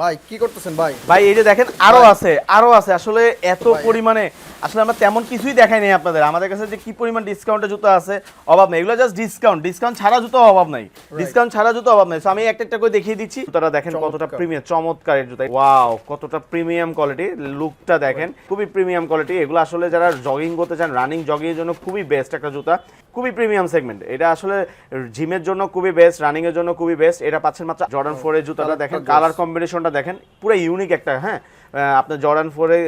ভাই কি করতেছেন ভাই? ভাই এই যে দেখেন আরও আছে আরও আছে। আসলে এত পরিমাণে আসলে আমরা তেমন কিছুই দেখাই নাই আপনাদের। আমাদের কাছে যে কি পরিমাণ ডিসকাউন্টে জুতো আছে অভাব নেই। এগুলো জাস্ট ডিসকাউন্ট ডিসকাউন্ট ছাড়া জুতো অভাব নাই। ডিসকাউন্ট ছাড়া জুতো অভাব নাই। আমি একটা একটা করে দেখিয়ে দিচ্ছি। জুতাটা দেখেন কতটা প্রিমিয়াম চমৎকার জুতা। ওয়াও কতটা প্রিমিয়াম কোয়ালিটি লুকটা দেখেন খুবই প্রিমিয়াম কোয়ালিটি এগুলো আসলে যারা জগিং করতে চান রানিং জগিং এর জন্য খুবই বেস্ট একটা জুতা। খুবই প্রিমিয়াম সেগমেন্ট এটা আসলে জিমের জন্য খুবই বেস্ট রানিং এর জন্য খুবই বেস্ট এটা পাচ্ছেন মাত্র জর্ডান ফোর এর জুতাটা দেখেন। কালার কম্বিনেশনটা দেখেন পুরো ইউনিক একটা হ্যাঁ? আপনার জর্ডান ফোরে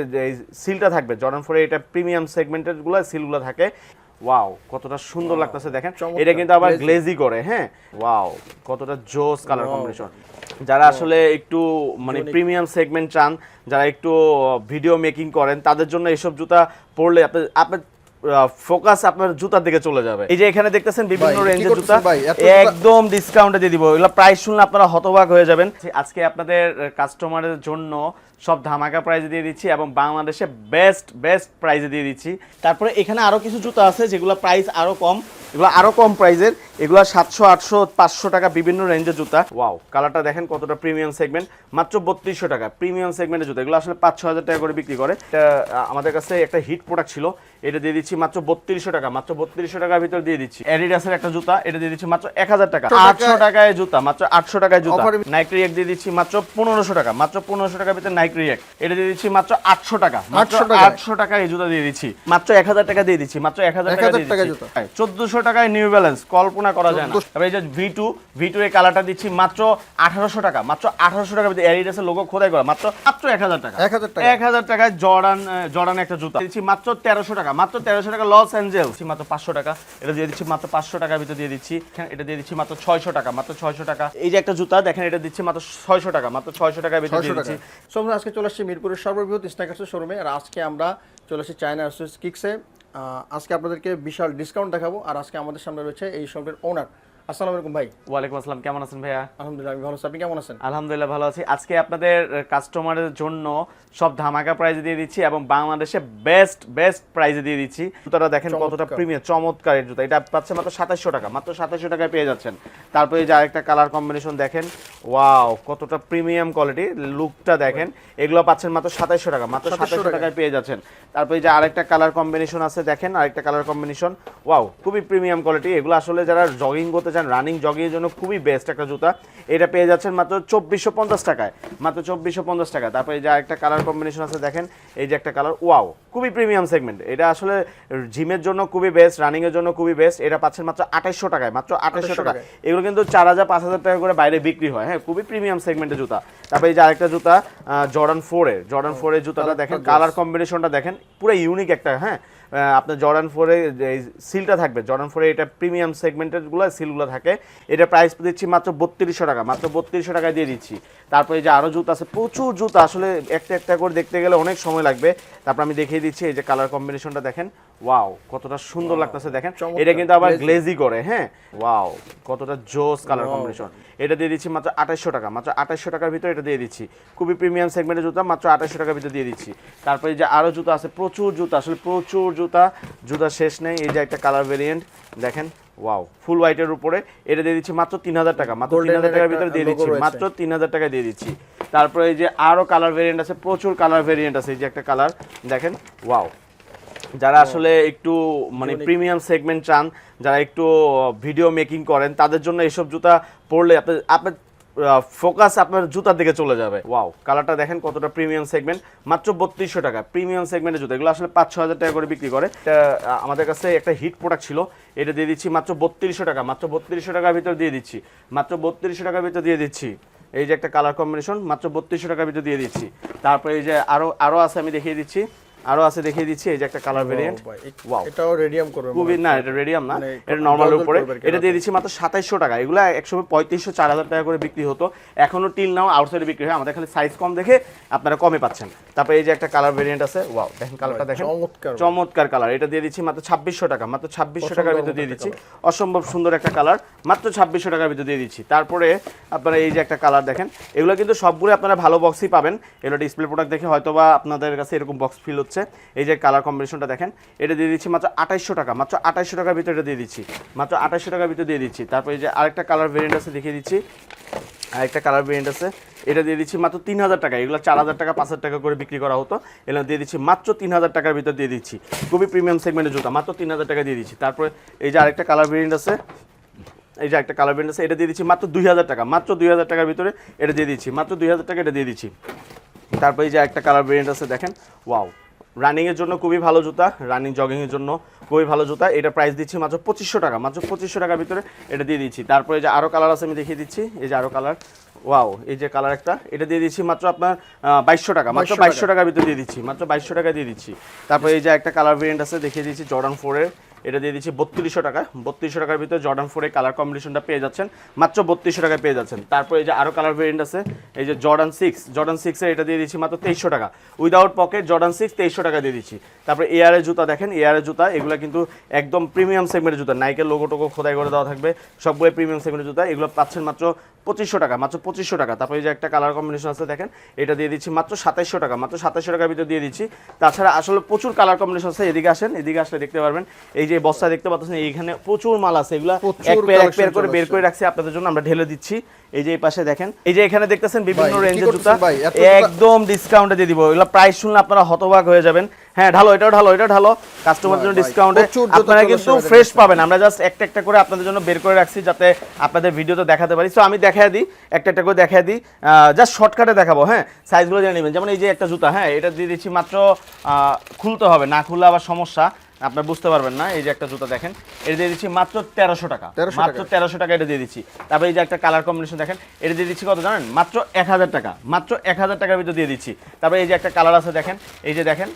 সিলটা থাকবে জর্ডান ফোরে এটা প্রিমিয়াম সেগমেন্টেরগুলো সিলগুলো থাকে। ওয়াও কতটা সুন্দর লাগতেছে দেখেন। এটা কিন্তু আবার গ্লেজি করে হ্যাঁ? ওয়াও কতটা জোস কালার. কম্বিনেশন যারা আসলে একটু মানে প্রিমিয়াম সেগমেন্ট চান যারা একটু ভিডিও মেকিং করেন তাদের জন্য এসব জুতা পরলে আপনার আপনার ফোকাস আপনার জুতার দিকে চলে যাবে। এই যে এখানে দেখতেছেন বিভিন্ন রেঞ্জের জুতা। একদম ডিসকাউন্টে দিয়ে দিব। এগুলো প্রাইস শুনলে আপনারা হতবাক হয়ে যাবেন। আজকে আপনাদের কাস্টমারের জন্য সব ধামাকা প্রাইজে দিয়ে দিচ্ছি এবং বাংলাদেশে বেস্ট বেস্ট প্রাইজে দিয়ে দিচ্ছি। তারপরে এখানে আরও কিছু জুতো আছে যেগুলো প্রাইস আরও কম এগুলো আরও কম প্রাইজের এগুলো সাতশো আটশো পাঁচশো টাকা বিভিন্ন রেঞ্জের জুতা। ওয়াও কালারটা দেখেন কতটা প্রিমিয়াম সেগমেন্ট মাত্র বত্রিশশো টাকা প্রিমিয়াম সেগমেন্টের জুতো। এগুলো আসলে পাঁচ ছ হাজার টাকা করে বিক্রি করে। আমাদের কাছে একটা হিট প্রোডাক্ট ছিল। এটা দিয়ে দিচ্ছি মাত্র বত্রিশশো টাকা। মাত্র বত্রিশশো টাকার ভিতর দিয়ে দিচ্ছি। অ্যাডিডাসের একটা জুতা এটা দিয়ে দিচ্ছি মাত্র এক হাজার টাকা। আটশো টাকায় জুতা মাত্র আটশো টাকায় জুতা। Offer- নাইক রিয়েক দিয়ে দিচ্ছি মাত্র পনেরোশো টাকা। মাত্র পনেরোশো টাকার ভিতরে নাইক রিয়েক এটা দিয়ে দিচ্ছি মাত্র আটশো টাকা। মাত্র 800 আটশো টাকায় এই জুতা দিয়ে দিচ্ছি। মাত্র এক হাজার টাকা দিয়ে দিচ্ছি মাত্র এক হাজার টাকা দিয়ে দিচ্ছি। চোদ্দশো টাকায় নিউ ব্যালেন্স কল্পনা করা যায় না। এই যে ভি টু ভি টু এর কালারটা দিচ্ছি মাত্র আঠারোশো টাকা। মাত্র আঠারোশো টাকা অ্যাডিডাসের লোগো খোদাই করা। মাত্র মাত্র এক হাজার টাকা। 1000 টাকা। এক হাজার টাকায় জর্ডান জর্ডান একটা জুতা। দিচ্ছি মাত্র তেরোশো টাকা। মাত্র তেরোশো টাকা লস অ্যাঞ্জেলস মাত্র পাঁচশো টাকা। এটা দিয়ে দিচ্ছি মাত্র পাঁচশো টাকার ভিতরে দিয়ে দিচ্ছি। এটা দিয়ে দিচ্ছি মাত্র ছয়শো টাকা। মাত্র ছয়শো টাকা। এই যে একটা জুতা দেখেন এটা দিচ্ছি মাত্র ছয়শো টাকা। মাত্র ছয়শো টাকার ভিতরে দিয়ে দিচ্ছি। আজকে চলে আসছি মিরপুরের সর্ববৃহৎ স্ন্যাকার্সের শোরুমে, আর আজকে আমরা চলে আসছি চায়না কিক্সে আজকে আপনাদেরকে বিশাল ডিসকাউন্ট দেখাবো, আর আজকে আমাদের সামনে রয়েছে এই শোরুমের ওনার আসসালামু আলাইকুম ভাই। ওয়ালাইকুম আসসালাম কেমন আছেন ভাইয়া? আলহামদুলিল্লাহ আমি ভালো আছি। আপনি কেমন আছেন? আলহামদুলিল্লাহ ভালো আছি। আজকে আপনাদের কাস্টমারের জন্য সব ধামাকা প্রাইজে দিয়ে দিচ্ছি এবং বাংলাদেশে বেস্ট বেস্ট প্রাইজে দিয়ে দিচ্ছি। জুতাটা দেখেন কতটা প্রিমিয়াম চমৎকার এই জুতা। এটা পাচ্ছে মাত্র সাতাশশো টাকা মাত্র সাতাশশো টাকায় পেয়ে যাচ্ছেন। তারপরে যে আরেকটা কালার কম্বিনেশন দেখেন ওয়াও কতটা প্রিমিয়াম কোয়ালিটি লুকটা দেখেন। এগুলো পাচ্ছেন মাত্র সাতাশশো টাকা মাত্র 2700 সাতাশশো টাকায়। টাকায় পেয়ে যাচ্ছেন। তারপরে যে আরেকটা কালার কম্বিনেশন আছে দেখেন আরেকটা কালার কম্বিনেশন ওয়াও খুবই প্রিমিয়াম কোয়ালিটি এগুলো আসলে যারা জগিং করতে চান রানিং জগিং এর জন্য খুবই বেস্ট একটা জুতা। এটা পেয়ে যাচ্ছেন মাত্র চব্বিশশো পঞ্চাশ টাকায়। মাত্র চব্বিশশো পঞ্চাশ টাকা তারপরে এই যে আরেকটা কালার কম্বিনেশন আছে দেখেন এই যে একটা কালার ওয়াও খুবই প্রিমিয়াম সেগমেন্ট এটা আসলে জিমের জন্য খুবই বেস্ট রানিং এর জন্য খুবই বেস্ট এটা পাচ্ছেন মাত্র আঠাইশশো টাকায় মাত্র 2800 টাকা। এগুলো কিন্তু চার হাজার পাঁচ হাজার টাকা করে বাইরে বিক্রি হয়। হ্যাঁ খুবই প্রিমিয়াম সেগমেন্টের জুতা। তারপরে এই যে আরেকটা জুতা জর্ডান ফোরের জর্ডান ফোরের জুতাটা দেখেন কালার কম্বিনেশনটা দেখেন পুরো ইউনিক একটা হ্যাঁ। আপনার জর্ডান ফোরে এই সিলটা থাকবে জর্ডান ফোরে এটা প্রিমিয়াম সেগমেন্টেরগুলো সিলগুলো থাকে। এটা প্রাইস দিচ্ছি মাত্র বত্রিশশো টাকা, মাত্র বত্রিশশো টাকায় দিয়ে দিচ্ছি। তারপরে যে আরও জুতো আছে, প্রচুর জুতো, আসলে একটা একটা করে দেখতে গেলে অনেক সময় লাগবে। তারপর আমি দেখিয়ে দিচ্ছি এই যে কালার কম্বিনেশনটা দেখেন। ওয়াও কতটা সুন্দর লাগতেছে দেখেন। এটা কিন্তু আবার গ্লেজি করে হ্যাঁ? ওয়াও কতটা জোস কালার. কম্বিনেশন এটা দিয়ে দিচ্ছি মাত্র আঠাশশো টাকা মাত্র আঠাশশো টাকার ভিতরে এটা দিয়ে দিচ্ছি। খুবই প্রিমিয়াম সেগমেন্টের জুতা মাত্র আঠাশশো টাকার ভিতরে দিয়ে দিচ্ছি। তারপরে যে আরও জুতা আছে প্রচুর জুতা আসলে প্রচুর জুতা জুতা শেষ নেই এই যে একটা কালার ভেরিয়েন্ট দেখেন। ওয়াও ফুল হোয়াইটের উপরে এটা দিয়ে দিচ্ছি মাত্র তিন হাজার টাকা মাত্র তিন হাজার টাকার ভিতরে দিয়ে দিচ্ছি মাত্র তিন হাজার টাকা দিয়ে দিচ্ছি। তারপরে এই যে আরও কালার ভেরিয়েন্ট আছে প্রচুর কালার ভেরিয়েন্ট আছে এই যে একটা কালার দেখেন। ওয়াও যারা আসলে একটু মানে প্রিমিয়াম সেগমেন্ট চান যারা একটু ভিডিও মেকিং করেন তাদের জন্য এইসব জুতা পরলে আপনার আপনার ফোকাস আপনার জুতার দিকে চলে যাবে। ওয়াও কালারটা দেখেন কতটা প্রিমিয়াম সেগমেন্ট মাত্র বত্রিশশো টাকা। প্রিমিয়াম সেগমেন্টের জুতা এগুলো আসলে পাঁচ ছ হাজার টাকা করে বিক্রি করে। এটা আমাদের কাছে একটা হিট প্রোডাক্ট ছিল এটা দিয়ে দিচ্ছি মাত্র বত্রিশশো টাকা মাত্র বত্রিশশো টাকার ভিতর দিয়ে দিচ্ছি। মাত্র বত্রিশশো টাকার ভিতর দিয়ে দিচ্ছি। এই যে একটা কালার কম্বিনেশন মাত্র বত্রিশশো টাকার ভিতর দিয়ে দিচ্ছি। তারপরে এই যে আরও আরও আছে আমি দেখিয়ে দিচ্ছি। আরও আছে দেখিয়ে দিচ্ছি এই যে একটা কালার ভেরিয়েন্ট ওয়াও এটাও রেডিয়াম করবে খুবই না এটা রেডিয়াম না মানে এটা নর্মাল উপরে। এটা দিয়ে দিচ্ছি মাত্র সাতাইশশো টাকা। এগুলো একসময় পঁয়ত্রিশশো চার হাজার টাকা করে বিক্রি হতো। এখনও টিল নাও আউটসাইডে বিক্রি হয়। আমাদের খালি সাইজ কম দেখে আপনারা কমে পাচ্ছেন। তারপরে এই যে একটা কালার ভেরিয়েন্ট আছে ওয়াও দেখেন কালারটা দেখেন। চমৎকার চমৎকার কালার এটা দিয়ে দিচ্ছি মাত্র ছাব্বিশশো টাকা। মাত্র ছাব্বিশশো টাকার অসম্ভব ভিতরে দিয়ে দিচ্ছি। অসম্ভব সুন্দর একটা কালার মাত্র ছাব্বিশশো টাকার ভিতরে দিয়ে দিচ্ছি। তারপরে আপনারা এই যে একটা কালার দেখেন এগুলো কিন্তু সবগুলো আপনারা ভালো বক্সই পাবেন। এগুলো ডিসপ্লে প্রোডাক্ট দেখে হয়তোবা আপনাদের কাছে এরকম বক্স ফিল হচ্ছে। এই যে কালার কম্বিনেশনটা দেখেন, এটা দিয়ে দিচ্ছি মাত্র আঠাইশশো টাকা, মাত্র আঠাইশশো টাকার ভিতরে এটা দিয়ে দিচ্ছি। মাত্র আঠাইশশো টাকার ভিতরে দিয়ে দিচ্ছি। তারপরে এই যে আরেকটা কালার ভেরিয়েন্ট আছে, দেখিয়ে দিচ্ছি। আরেকটা কালার ভেরিয়েন্ট আছে, এটা দিয়ে দিচ্ছি মাত্র তিন হাজার টাকা। এগুলো চার হাজার টাকা পাঁচ হাজার টাকা করে বিক্রি করা হতো। এগুলো দিয়ে দিচ্ছি মাত্র তিন হাজার টাকার ভিতর দিয়ে দিচ্ছি। খুবই প্রিমিয়াম সেগমেন্টের জুতা, মাত্র তিন হাজার টাকা দিয়ে দিচ্ছি। তারপরে এই যে আরেকটা কালার ভেরিয়েন্ট আছে, এই যে একটা কালার ব্যান্ড আছে, এটা দিয়ে দিচ্ছি মাত্র দুই হাজার টাকা। মাত্র দুই হাজার টাকার ভিতরে এটা দিয়ে দিচ্ছি, মাত্র দুই হাজার টাকা এটা দিয়ে দিচ্ছি। তারপরে এই যে একটা কালার ভেরিয়েন্ট আছে, দেখেন ওয়াও রানিংয়ের জন্য খুবই ভালো জুতা রানিং জগিংয়ের জন্য খুবই ভালো জুতা। এটা প্রাইস দিচ্ছি মাত্র পঁচিশশো টাকা মাত্র পঁচিশশো টাকার ভিতরে এটা দিয়ে দিচ্ছি। তারপরে যে আরও কালার আছে আমি দেখিয়ে দিচ্ছি। এই যে আরও কালার ওয়াও এই যে কালার একটা এটা দিয়ে দিচ্ছি মাত্র আপনার বাইশশো টাকা মাত্র 2200 বাইশশো টাকার ভিতরে দিয়ে দিচ্ছি মাত্র বাইশশো টাকা দিয়ে দিচ্ছি। তারপরে এই যে একটা কালার ভেরিয়েন্ট আছে দেখিয়ে দিচ্ছি জর্ডান ফোরের এটা দিয়ে দিচ্ছি বত্রিশশো টাকা। বত্রিশশো টাকার ভিতরে জর্ডান ফোরের কালার কম্বিনেশনটা পেয়ে যাচ্ছেন। মাত্র বত্রিশশো টাকায় পেয়ে যাচ্ছেন। তারপরে এই যে আরও কালার ভেরিয়েন্ট আছে, এই যে জর্ডান সিক্স জর্ডান সিক্সের এটা দিয়ে দিচ্ছি মাত্র তেইশশো টাকা। উইদাউট পকেট জর্ডান সিক্স তেইশশো টাকা দিয়ে দিচ্ছি। তারপরে এয়ারের জুতা দেখেন এয়ারের জুতা, এগুলো কিন্তু একদম প্রিমিয়াম সেগমেন্টের জুতা। নাইকের লোগো টোগো খোদাই করে দেওয়া থাকবে সবগুলো প্রিমিয়াম সেগমেন্টের জুতা। এগুলো পাচ্ছেন মাত্র পঁচিশশো টাকা, মাত্র পঁচিশশো টাকা। তারপরে যে একটা কালার কম্বিনেশন আছে দেখেন, এটা দিয়ে দিচ্ছি মাত্র সাতাইশশো টাকা, মাত্র সাতাইশশো টাকার ভিতরে দিয়ে দিচ্ছি। তাছাড়া আসলে প্রচুর কালার কম্বিনেশন আছে, এদিকে আসেন, এদিকে আসলে দেখতে পারবেন, এই যে বস্তা দেখতে পাচ্ছেন এইখানে প্রচুর মাল আছে। এগুলো এক পেয়ার এক পেয়ার করে বের করে রাখছি আপনাদের জন্য আমরা ঢেলে দিচ্ছি। এই যে এই পাশে দেখেন এই যে এখানে দেখতেছেন বিভিন্ন রেঞ্জের জুতা। একদম ডিসকাউন্টে দিয়ে দিব। এগুলো প্রাইস শুনলে আপনারা হতবাক হয়ে যাবেন। হ্যাঁ ঢালো এটাও ঢালো এটা ঢালো। কাস্টমার জন্য ডিসকাউন্টে আপনারা কিন্তু ফ্রেশ পাবেন। আমরা জাস্ট একটা একটা করে আপনাদের জন্য বের করে রাখছি যাতে আপনাদের ভিডিওতে দেখাতে পারি। সো আমি দেখাই দিই একটা একটা করে দেখাই দিই। জাস্ট শর্টকাটে দেখাবো হ্যাঁ? সাইজগুলো জেনে নেবেন। যেমন এই যে একটা জুতা হ্যাঁ এটা দিয়ে দিচ্ছি মাত্র আহ, খুলতে হবে না খুললে আবার সমস্যা। আপনার বুঝতে পারবেন না এই যে একটা জুতা দেখেন এটা দিয়ে দিচ্ছি মাত্র তেরোশো টাকা। মাত্র। তেরোশো টাকা এটা দিয়ে দিচ্ছি। তারপরে এই যে একটা কালার কম্বিনেশন দেখেন এটা দিয়ে দিচ্ছি কত জানেন? মাত্র এক হাজার টাকা মাত্র এক হাজার টাকার ভিতরে দিয়ে দিচ্ছি। তারপরে এই যে একটা কালার আছে দেখেন এই যে দেখেন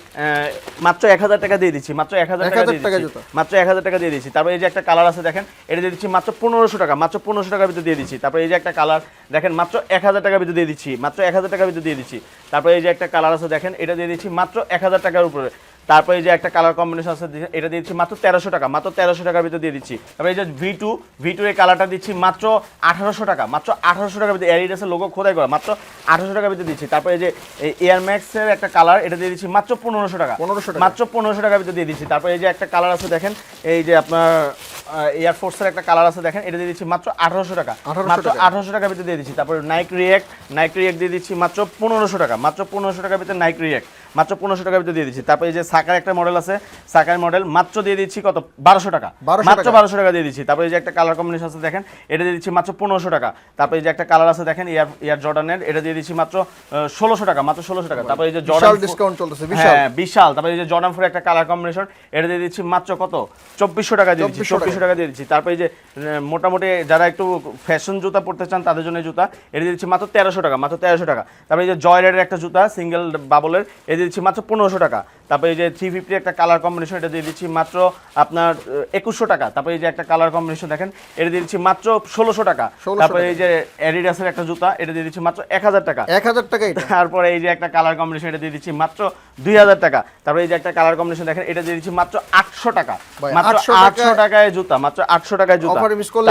মাত্র এক হাজার টাকা দিয়ে দিচ্ছি মাত্র এক হাজার টাকা দিয়ে দিচ্ছি। মাত্র এক হাজার টাকা দিয়ে দিচ্ছি। তারপরে এই যে একটা কালার আছে দেখেন এটা দিয়ে দিচ্ছি মাত্র পনেরোশো টাকা মাত্র পনেরোশো টাকার ভিতরে দিয়ে দিচ্ছি। তারপরে এই যে একটা কালার দেখেন মাত্র এক হাজার টাকার ভিতরে দিয়ে দিচ্ছি মাত্র এক হাজার টাকার ভিতরে দিয়ে দিচ্ছি। তারপরে এই যে একটা কালার আছে দেখেন এটা দিয়ে দিচ্ছি মাত্র এক হাজার টাকার উপরে। তারপরে এই যে একটা কালার কম্বিনেশন আছে এটা দিচ্ছি মাত্র তেরোশো টাকা মাত্র তেরোশো টাকার ভিতরে দিয়ে দিচ্ছি। তারপরে এই যে ভি টু ভি টু এর কালারটা দিচ্ছি মাত্র আঠারোশো টাকা মাত্র আঠারোশো টাকার ভিতরে এয়ারিডাসের লোগো খোদাই করা মাত্র আঠারোশো টাকার ভিতরে দিচ্ছি। তারপরে এই যে এয়ার ম্যাক্সের একটা কালার এটা দিয়ে দিচ্ছি মাত্র পনেরোশো টাকা। পনেরোশো টাকা। মাত্র পনেরোশো টাকার ভিতরে দিয়ে দিচ্ছি। তারপরে এই যে একটা কালার আছে দেখেন এই যে আপনার এয়ারফোর্সের একটা কালার আছে দেখেন এটা দিয়ে দিচ্ছি মাত্র আঠারোশো টাকা। 1800 মাত্র আঠারোশো টাকার ভিতরে দিয়ে দিচ্ছি। তারপরে নাইক রিয়েক্ট নাইক রিয়েক্ট দিয়ে দিচ্ছি মাত্র পনেরোশো টাকা মাত্র পনেরোশো টাকার ভিতরে নাইক রিয়েক্ট মাত্র পনেরোশো টাকার ভিতরে দিয়ে দিচ্ছি। তারপরে এই যে সাকার একটা মডেল আছে। সাকার মডেল মাত্র দিয়ে দিচ্ছি কত? বারোশো টাকা। মাত্র বারোশো টাকা দিয়ে দিচ্ছি। তারপরে এই যে একটা কালার কম্বিনেশন আছে দেখেন এটা দিয়ে দিচ্ছি মাত্র পনেরোশো টাকা। তারপরে এই যে একটা কালার আছে দেখেন ইয়ার ইয়ার জর্ডানের এটা দিয়ে দিচ্ছি মাত্র ষোলোশো টাকা মাত্র ষোলোশো টাকা। তারপরে এই যে জর্ডান ডিসকাউন্ট চলতেছে হ্যাঁ বিশাল। তারপরে এই যে জর্ডান ফোর একটা কালার কম্বিনেশন এটা দিয়ে দিচ্ছি মাত্র কত? চব্বিশশো টাকা দিয়ে দিচ্ছি 2400 টাকা। চব্বিশশো টাকা দিয়ে দিচ্ছি। তারপরে এই যে মোটামুটি যারা একটু ফ্যাশন জুতা পড়তে চান তাদের জন্য জুতা এটা দিয়ে দিচ্ছি মাত্র তেরোশো টাকা মাত্র তেরোশো টাকা। তারপরে এই যে জয় রাইডের একটা জুতা সিঙ্গেল বাবলের এটা দিয়ে দিচ্ছি মাত্র পনেরোশো টাকা। তারপরে এই যে থ্রি ফিফটি একটা কালার কম্বিনেশন এটা দিয়ে দিচ্ছি মাত্র আপনার একুশশো টাকা। তারপরে এই যে একটা কালার কম্বিনেশন দেখেন এটা দিয়ে দিচ্ছি মাত্র ষোলোশো টাকা। 1600 তারপরে এই যে অ্যাডিডাসের একটা জুতা এটা দিয়ে দিচ্ছি মাত্র এক হাজার টাকা। এক হাজার টাকা তারপরে এই যে একটা কালার কম্বিনেশন এটা দিয়ে দিচ্ছি মাত্র দুই হাজার টাকা। তারপরে এই যে একটা কালার কম্বিনেশন দেখেন এটা দিয়ে দিচ্ছি মাত্র আটশো টাকা। মাত্র আটশো টাকায় জুতা মাত্র আটশো টাকায় জুতা।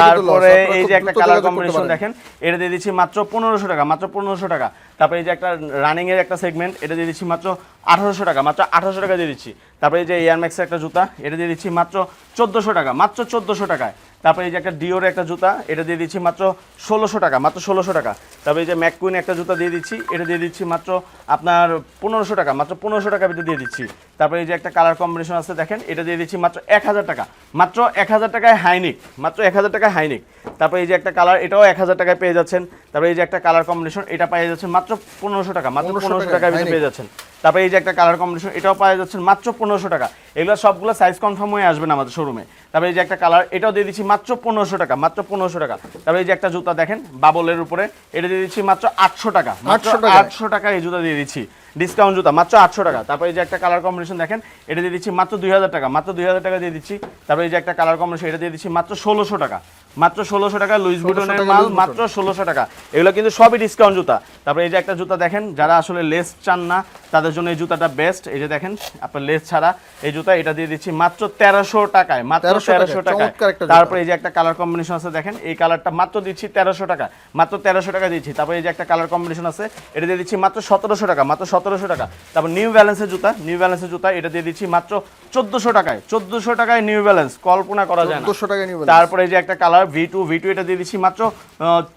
তারপরে এই যে একটা কালার কম্বিনেশন দেখেন এটা দিয়ে দিচ্ছি মাত্র পনেরোশো টাকা মাত্র পনেরোশো টাকা। তারপরে এই যে একটা রানিংয়ের একটা সেগমেন্ট এটা দিয়ে দিচ্ছি মাত্র আঠারোশো টাকা, মাত্র আঠারোশো টাকা দিয়ে দিচ্ছি। তারপরে এই যে এয়ার ম্যাক্সের একটা জুতা এটা দিয়ে দিচ্ছি মাত্র চোদ্দোশো টাকা মাত্র চোদ্দোশো টাকায়। তারপরে এই যে একটা ডিওর একটা জুতা এটা দিয়ে দিচ্ছি মাত্র ষোলোশো টাকা মাত্র ষোলোশো টাকা। তারপরে এই যে ম্যাককুইন একটা জুতা দিয়ে দিচ্ছি এটা দিয়ে দিচ্ছি মাত্র আপনার পনেরোশো টাকা মাত্র পনেরোশো টাকা ভিতরে দিয়ে দিচ্ছি। তারপরে এই যে একটা কালার কম্বিনেশন আছে দেখেন এটা দিয়ে দিচ্ছি মাত্র এক হাজার টাকা মাত্র এক হাজার টাকায় হাইনিক মাত্র এক হাজার টাকায় হাইনিক তারপরে এই যে একটা কালার এটাও এক হাজার টাকায় পেয়ে যাচ্ছেন। তারপরে এই যে একটা কালার কম্বিনেশন এটা পেয়ে যাচ্ছেন মাত্র পনেরোশো টাকা মাত্র পনেরোশো টাকায় ভিতরে পেয়ে যাচ্ছেন। তারপরে এই যে একটা কালার কম্বিনেশন এটাও পাওয়া যাচ্ছে মাত্র পনেরোশো টাকা। এগুলো সবগুলো সাইজ কনফার্ম হয়ে আসবে না আমাদের শোরুমে তারপরে এই যে একটা কালার এটাও দিয়ে দিচ্ছি মাত্র পনেরোশো টাকা মাত্র পনেরোশো টাকা। তারপরে এই যে একটা জুতা দেখেন বাবলের উপরে এটা দিয়ে দিচ্ছি মাত্র আটশো টাকা মাত্র আটশো টাকা। এই জুতা দিয়ে দিচ্ছি। ডিসকাউন্ট জুতা মাত্র আটশো টাকা। তারপরে এই যে একটা কালার কম্বিনেশন দেখেন এটা দিয়ে দিচ্ছি মাত্র দুই হাজার টাকা মাত্র দুই হাজার টাকা দিয়ে দিচ্ছি। তারপরে এই যে একটা কালার কম্বিনেশন এটা দিয়ে দিচ্ছি মাত্র ষোলোশো টাকা। মাত্র ষোলোশো টাকা লুইস 1600 বুটনের মাল মাত্র ষোলোশো টাকা। এগুলো কিন্তু সবই ডিসকাউন্ট জুতা। তারপরে এই যে একটা জুতা দেখেন যারা আসলে লেস চান না তাদের জন্য এই জুতাটা বেস্ট এই যে দেখেন আপনার লেস ছাড়া এই জুতা এটা দিয়ে দিচ্ছি মাত্র তেরোশো টাকায় মাত্র তেরোশো জুতা। তারপরে এই যে একটা কালার কম্বিনেশন আছে দেখেন এই কালারটা মাত্র দিচ্ছি তেরোশো টাকা মাত্র তেরোশো টাকা দিচ্ছি। তারপরে এই যে একটা কালার কম্বিনেশন আছে এটা দিয়ে দিচ্ছি মাত্র সতেরোশো টাকা মাত্র সতেরোশো টাকা। তারপর নিউ ব্যালেন্সের জুতা নিউ ব্যালেন্সের জুতা এটা দিয়ে দিচ্ছি মাত্র চোদ্দোশো টাকায় চোদ্দোশো টাকায় নিউ ব্যালেন্স কল্পনা করা যায় না। টাকা তারপরে এই যে একটা colour colour V two V two এটা দিয়ে দিচ্ছি মাত্র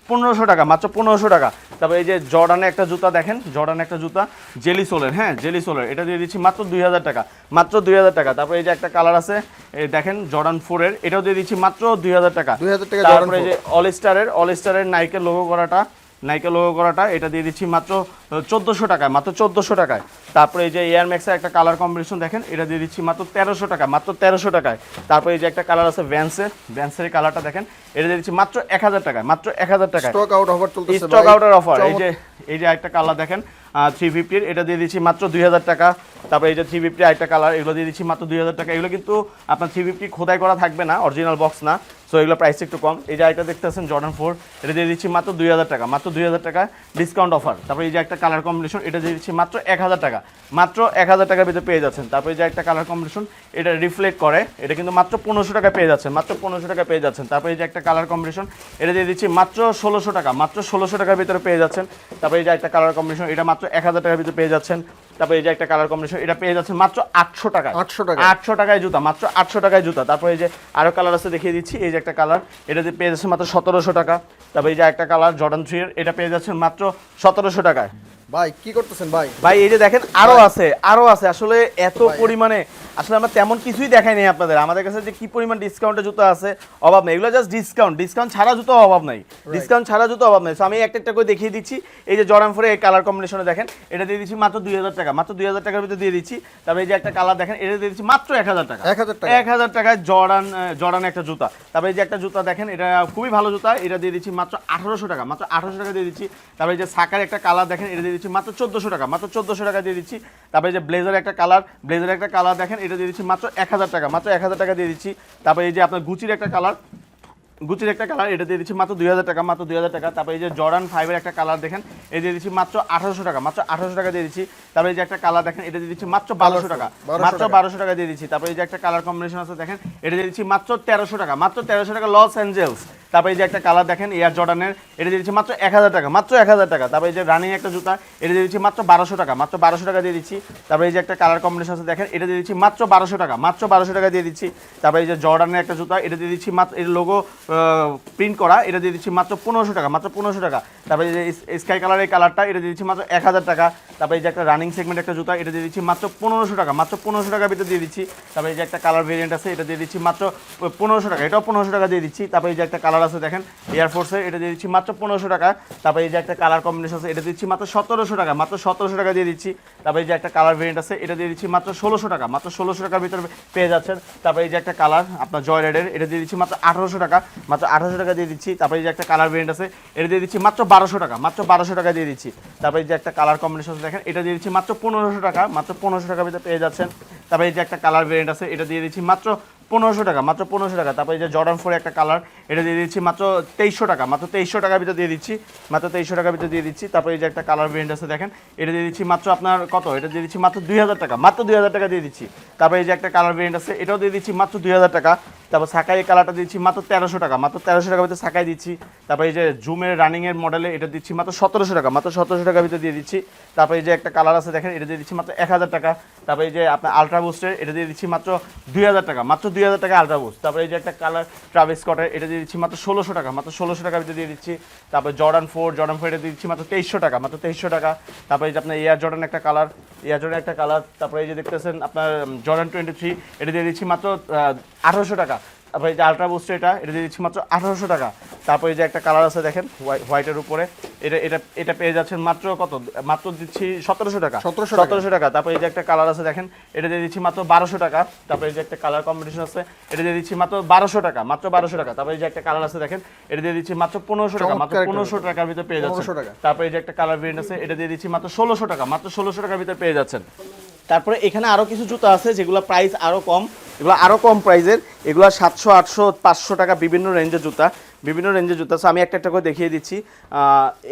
পনেরোশো টাকা মাত্র পনেরোশো টাকা। তারপর এই যে জর্ডানে একটা জুতা দেখেন জর্ডানে একটা জুতা জেলি সোলের হ্যাঁ জেলি সোলের এটা দিয়ে দিচ্ছি মাত্র দুই হাজার টাকা মাত্র দুই হাজার টাকা। তারপর এই যে একটা কালার আছে এই দেখেন জর্ডান ফোরের এটাও দিয়ে দিচ্ছি মাত্র দুই হাজার টাকা। 2000 টাকা তারপরে এই যে অল স্টারের অল স্টারের নাইকের লোগো করাটা নাইকের লোগো করাটা এটা দিয়ে দিচ্ছি মাত্র চোদ্দোশো টাকায় মাত্র চোদ্দোশো টাকায়। তারপরে এই যে এয়ার ম্যাক্সের একটা কালার কম্বিনেশন দেখেন এটা দিয়ে দিচ্ছি মাত্র তেরোশো টাকা মাত্র তেরোশো টাকায়। তারপরে এই যে একটা কালার আছে ভ্যান্সের ভ্যান্সের কালারটা দেখেন এটা দিয়ে দিচ্ছি মাত্র এক হাজার টাকায় মাত্র এক হাজার টাকায়। Stock out offer stock. আউটের অফার এই যে এই যে একটা কালার দেখেন থ্রি ফিফটির এটা দিয়ে দিচ্ছি মাত্র দুই হাজার টাকা। তারপরে এই যে থ্রি ফিফটি একটা কালার এগুলো দিয়ে দিচ্ছি মাত্র দুই হাজার টাকা। এগুলো কিন্তু আপনার থ্রি ফিফটি খোদাই করা থাকবে না অরিজিনাল বক্স না। সো এগুলো প্রাইস একটু কম। এই যে আরেকটা দেখতেছেন জর্ডান ফোর এটা দিয়ে দিচ্ছি মাত্র দুই হাজার টাকা। মাত্র দুই হাজার টাকা ডিসকাউন্ট অফার তারপরে এই যে একটা কালার কম্বিনেশন এটা দিয়ে দিচ্ছি মাত্র এক হাজার টাকা। মাত্র এক হাজার টাকার ভিতরে পেয়ে যাচ্ছেন। তারপরে যে একটা কালার কম্বিনেশন এটা রিফ্লেক্ট করে, এটা কিন্তু মাত্র পনেরোশো টাকা পেয়ে যাচ্ছেন। মাত্র পনেরোশো টাকা পেয়ে যাচ্ছেন। তারপরে এই যে একটা কালার কম্বিনেশন এটা দিয়ে দিচ্ছি মাত্র ষোলোশো টাকা। মাত্র ষোলোশো টাকার ভিতরে পেয়ে যাচ্ছেন। তারপরে এই যে একটা কালার কম্বিনেশন এটা মাত্র এক হাজার টাকার ভিতরে পেয়ে যাচ্ছেন। তারপরে এই যে একটা কালার কম্বিনেশন এটা পেয়ে যাচ্ছেন মাত্র আটশো টাকা 800 টাকা। আটশো টাকায় জুতা মাত্র আটশো টাকায় জুতা। তারপরে এই যে আরও কালার আছে দেখিয়ে দিচ্ছি এই যে একটা কালার এটা যে পেয়ে যাচ্ছে মাত্র সতেরোশো টাকা। তারপরে এই যে একটা কালার জর্ডান থ্রি এটা পেয়ে যাচ্ছেন মাত্র সতেরোশো টাকায়। ভাই কি করতেছেন ভাই? ভাই এই যে দেখেন আরও আছে আরও আছে। আসলে এত পরিমাণে আসলে আমরা তেমন কিছুই দেখাই নাই আপনাদের। আমাদের কাছে যে কি পরিমাণ ডিসকাউন্টে জুতো আছে অভাব নেই। এগুলো জাস্ট ডিসকাউন্ট ডিসকাউন্ট ছাড়া জুতো অভাব নাই। ডিসকাউন্ট ছাড়া জুতো অভাব নেই। So আমি একটা একটা করে দেখিয়ে দিচ্ছি। এই যে জর্ডান ফোরে এই কালার কম্বিনেশনে দেখেন এটা দিয়ে দিচ্ছি মাত্র দুই হাজার টাকা। মাত্র দুই হাজার টাকার ভিতরে দিয়ে দিচ্ছি। তারপরে এই যে একটা কালার দেখেন এটা দিয়ে দিচ্ছি মাত্র এক হাজার টাকা। 1000 টাকা। এক হাজার টাকায় জর্ডান জর্ডান একটা জুতা। তারপরে এই যে একটা জুতা দেখেন এটা খুবই ভালো জুতা। এটা দিয়ে দিচ্ছি মাত্র আঠারোশো টাকা। মাত্র আঠারোশো টাকা দিয়ে দিচ্ছি। তারপরে এই যে সাকার একটা কালার দেখেন এটা দিয়ে দিচ্ছি, মাত্র চোদ্দোশো টাকা, মাত্র চোদ্দোশো টাকা দিয়ে দিচ্ছি। তারপরে যে ব্লেজার একটা কালার ব্লেজার একটা কালার দেখেন, এটা দিয়ে দিচ্ছি মাত্র এক হাজার টাকা, মাত্র এক হাজার টাকা দিয়ে দিচ্ছি। তারপরে এই যে আপনার গুচির একটা কালার গুচির একটা কালার এটা দিয়ে দিচ্ছি মাত্র দুই হাজার টাকা মাত্র দুই হাজার টাকা। তারপরে এই যে জর্ডান ফাইভের একটা কালার দেখেন এটা দিয়ে দিচ্ছি মাত্র আঠারোশো টাকা মাত্র আঠারোশো টাকা দিয়ে দিচ্ছি। তারপরে এই যে একটা কালার দেখেন এটা দিয়ে দিচ্ছি মাত্র বারোশো টাকা মাত্র বারোশো টাকা দিয়ে দিচ্ছি। তারপরে এই যে একটা কালার কম্বিনেশন আছে দেখেন এটা দিয়ে দিচ্ছি মাত্র তেরোশো টাকা মাত্র তেরোশো টাকা লস অ্যাঞ্জেলস তারপরে এই যে একটা কালার দেখেন এয়ার জর্ডানের এটা দিয়ে দিচ্ছি মাত্র এক হাজার টাকা মাত্র এক হাজার টাকা। তারপরে এই যে রানিং একটা জুতা এটা দিয়ে দিচ্ছি মাত্র বারোশো টাকা মাত্র বারোশো টাকা দিয়ে দিচ্ছি। তারপরে এই যে একটা কালার কম্বিনেশন আছে দেখেন এটা দিয়ে দিচ্ছি মাত্র বারোশো টাকা মাত্র বারোশো টাকা দিয়ে দিচ্ছি। তারপরে এই যে জর্ডানের একটা জুতা এটা দিয়ে দিচ্ছি মাত্র এর লোগো প্রিন্ট করা, এটা দিয়ে দিচ্ছি মাত্র পনেরোশো টাকা, মাত্র পনেরোশো টাকা। তারপরে যে স্কাই কালারের কালারটা এটা দিয়ে দিচ্ছি মাত্র এক হাজার টাকা। তারপরে যে একটা রানিং সেগমেন্ট একটা জুতা, এটা দিয়ে দিচ্ছি মাত্র পনেরোশো টাকা, মাত্র পনেরোশো টাকার ভিতরে দিয়ে দিচ্ছি। তারপরে যে একটা কালার ভেরিয়েন্ট আছে, এটা দিয়ে দিচ্ছি মাত্র পনেরোশো টাকা, এটাও পনেরোশো টাকা দিয়ে দিচ্ছি। তারপরে যে একটা কালার আছে, দেখেন এয়ারফোর্সের এটা দিয়ে দিচ্ছি মাত্র পনেরোশো টাকা। তারপরে যে একটা কালার কম্বিনেশন আছে, এটা দিচ্ছি মাত্র সতেরোশো টাকা, মাত্র সতেরোশো টাকা দিয়ে দিচ্ছি। তারপরে যে একটা কালার ভেরিয়েন্ট আছে, এটা দিয়ে দিচ্ছি মাত্র ষোলোশো টাকা, মাত্র ষোলোশো টাকার ভিতরে পেয়ে যাচ্ছেন। তারপরে এই যে একটা কালার আপনার জয় রেডের এটা দিয়ে দিচ্ছি মাত্র আঠারোশো টাকা। মাত্র আঠারোশো টাকা দিয়ে দিচ্ছি। তারপরে যে একটা কালার ভেরিয়েন্ট আছে, এটা দিয়ে দিচ্ছি মাত্র বারোশো টাকা, মাত্র বারোশো টাকা দিয়ে দিচ্ছি। তারপরে যে একটা কালার কম্বিনেশন দেখেন, এটা দিয়ে দিচ্ছি মাত্র পনেরোশো টাকা, মাত্র পনেরোশো টাকা পেয়ে যাচ্ছেন। তারপরে যে একটা কালার ভেরিয়েন্ট আছে, এটা দিয়ে দিচ্ছি মাত্র পনেরোশো টাকা, মাত্র পনেরোশো টাকা। তারপরে যে জর্ডান ফোর একটা কালার এটা দিয়ে দিচ্ছি মাত্র তেইশশো টাকা, মাত্র তেইশশো টাকার ভিতরে দিয়ে দিচ্ছি, মাত্র তেইশশো টাকার ভিতরে দিয়ে দিচ্ছি। তারপরে এই যে একটা কালার ভেরিয়েন্ট আছে, দেখেন, এটা দিয়ে দিচ্ছি মাত্র আপনার কত? এটা দিয়ে দিচ্ছি মাত্র দুই হাজার টাকা, মাত্র দুই হাজার টাকা দিয়ে দিচ্ছি। তারপরে এই যে একটা কালার ভেরিয়েন্ট আছে, এটাও দিয়ে দিচ্ছি মাত্র দুই হাজার টাকা। তারপর সাকাই কালারটা দিচ্ছি মাত্র তেরোশো টাকা, মাত্র তেরোশো টাকার ভিতরে সাকাই দিচ্ছি। তারপরে এই যে জুমের রানিংয়ের মডেলে এটা দিচ্ছি মাত্র সতেরোশো টাকা, মাত্র সতেরোশো টাকার ভিতরে দিয়ে দিচ্ছি। তারপরে এই যে একটা কালার আছে, দেখেন, এটা দিয়ে দিচ্ছি মাত্র এক হাজার টাকা। তারপরে এই যে আপনার আলট্রা বুস্টের এটা দিয়ে দিচ্ছি মাত্র দুই হাজার টাকা, মাত্র দুই হাজার টাকা আলট্রা তারপরে এই যে একটা কালার ট্রাভেল স্কটের এটা দিয়ে দিচ্ছি মাত্র ষোলোশো টাকা, মাত্র ষোলোশো টাকা ভিতরে দিয়ে দিচ্ছি। তারপরে জর্ডান ফোর জর্ডান ফোর এটা দিয়ে দিচ্ছি মাত্র তেইশশো টাকা, মাত্র তেইশশো টাকা। তারপরে এই যে আপনার এয়ার জর্ডান একটা কালার এয়ার জর্ডান একটা কালার তারপরে এই যে দেখতেছেন আপনার জর্ডান টোয়েন্টি থ্রি এটা দিয়ে দিচ্ছি মাত্র আঠারোশো টাকা। তারপরে এই যে আলট্রা বুস্ট এটা এটা দিয়ে দিচ্ছি মাত্র আঠারোশো টাকা। তারপরে এই যে একটা কালার আছে দেখেন হোয়াইটের উপরে। এটা এটা এটা পেয়ে যাচ্ছেন মাত্র কত? মাত্র দিচ্ছি সতেরোশো টাকা। 1700 টাকা। সতেরোশো টাকা। তারপরে এই যে একটা কালার আছে দেখেন এটা দিয়ে দিচ্ছি মাত্র বারোশো টাকা। তারপরে এই যে একটা কালার কম্বিনেশন আছে এটা দিয়ে দিচ্ছি মাত্র বারোশো টাকা মাত্র বারোশো টাকা। তারপরে এই যে একটা কালার আছে দেখেন এটা দিয়ে দিচ্ছি মাত্র পনেরোশো টাকা মাত্র পনেরোশো টাকার ভিতরে পেয়ে যাচ্ছেন। 1500 তারপরে এই যে একটা কালার ভেরিয়েন্ট আছে এটা দিয়ে দিচ্ছি মাত্র ষোলোশো টাকা মাত্র ষোলোশো টাকার ভিতরে পেয়ে যাচ্ছেন। তারপরে এখানে আরও কিছু জুতো আছে যেগুলো প্রাইস আরও কম। এগুলো আরও কম প্রাইজের এগুলো সাতশো আটশো পাঁচশো টাকা বিভিন্ন রেঞ্জের জুতা। বিভিন্ন রেঞ্জের জুতা আছে আমি একটা একটা করে দেখিয়ে দিচ্ছি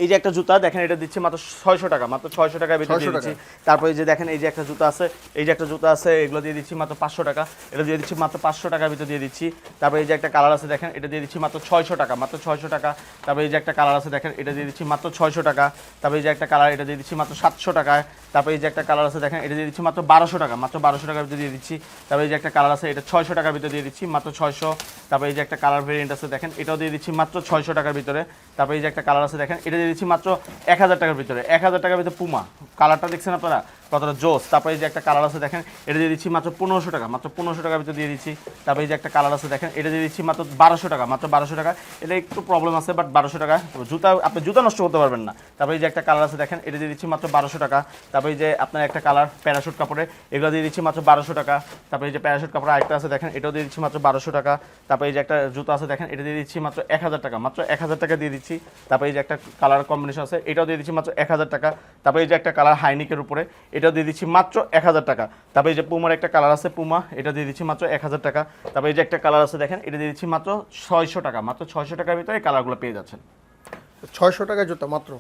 এই যে একটা জুতা দেখেন এটা দিচ্ছি মাত্র ছয়শো টাকা মাত্র ছয়শো টাকার ভিতরে দিয়ে দিচ্ছি তারপরে এই যে দেখেন এই যে একটা জুতা আছে এই যে একটা জুতা আছে এগুলো দিয়ে দিচ্ছি মাত্র পাঁচশো টাকা এটা দিয়ে দিচ্ছি মাত্র পাঁচশো টাকার ভিতরে দিয়ে দিচ্ছি তারপরে এই যে একটা কালার আছে দেখেন এটা দিয়ে দিচ্ছি মাত্র ছয়শো টাকা মাত্র ছয়শো টাকা তারপরে এই যে একটা কালার আছে দেখেন এটা দিয়ে দিচ্ছি মাত্র ছয়শো টাকা তারপরে এই যে একটা কালার এটা দিয়ে দিচ্ছি মাত্র সাতশো টাকায় তারপরে এই যে একটা কালার আছে দেখেন এটা দিয়ে দিচ্ছি মাত্র বারোশো টাকা মাত্র বারোশো টাকার ভিতরে দিয়ে দিচ্ছি তারপরে এই যে একটা কালার আছে এটা ছয়শো টাকার ভিতরে দিয়ে দিচ্ছি মাত্র ছয়শো তারপরে এই যে একটা কালার ভেরিয়েন্ট আছে দেখেন এটাও দিয়ে দিচ্ছি মাত্র ছয়শো টাকার ভিতরে। তারপরে এই যে একটা কালার আছে দেখেন, এটা দিয়ে দিচ্ছি মাত্র এক হাজার টাকার ভিতরে। এক হাজার টাকার ভিতরে পুমা কালারটা দেখছেন আপনারা? কতটা জোস। তারপরে এই যে একটা কালার আছে দেখেন, এটা দিয়ে দিচ্ছি মাত্র পনেরোশো টাকা। মাত্র পনেরোশো টাকার ভিতরে দিয়ে দিচ্ছি। তারপরে এই যে একটা কালার আছে দেখেন, এটা দিয়ে দিচ্ছি মাত্র বারোশো টাকা। মাত্র বারোশো টাকা। এটা একটু প্রবলেম আছে বাট বারোশো টাকা। জুতা, আপনি জুতা নষ্ট করতে পারবেন না। তারপরে এই যে একটা কালার আছে দেখেন, এটা দিয়ে দিচ্ছি মাত্র বারোশো টাকা। তারপরে এই যে আপনার একটা কালার প্যারাশুট কাপড়ে, এগুলো দিয়ে দিচ্ছি মাত্র বারোশো টাকা। তারপরে এই যে প্যারাশুট কাপড় আরেকটা আছে দেখেন, এটাও দিয়ে দিচ্ছি মাত্র বারোশো টাকা। তারপরে এই যে একটা জুতা আছে দেখেন, এটা দিয়ে দিচ্ছি মাত্র এক হাজার টাকা। মাত্র এক হাজার টাকা দিয়ে দিচ্ছি। তারপরে এই যে একটা কালার কম্বিনেশন আছে, এটাও দিয়ে দিচ্ছি মাত্র এক হাজার টাকা। তারপরে এই যে একটা কালার হাইনিকের উপরে, এটাও দিয়ে দিচ্ছি মাত্র এক হাজার টাকা। তারপরে এই যে পুমার একটা কালার আছে পুমা এটা দিয়ে দিচ্ছি মাত্র এক হাজার টাকা। তারপরে এই যে একটা কালার আছে, দেখেন, এটা দিয়ে দিচ্ছি মাত্র ছয়শো টাকা। মাত্র ছয়শো টাকার ভিতরে এই কালারগুলো পেয়ে যাচ্ছেন। ছয়শো টাকা জুতো মাত্র?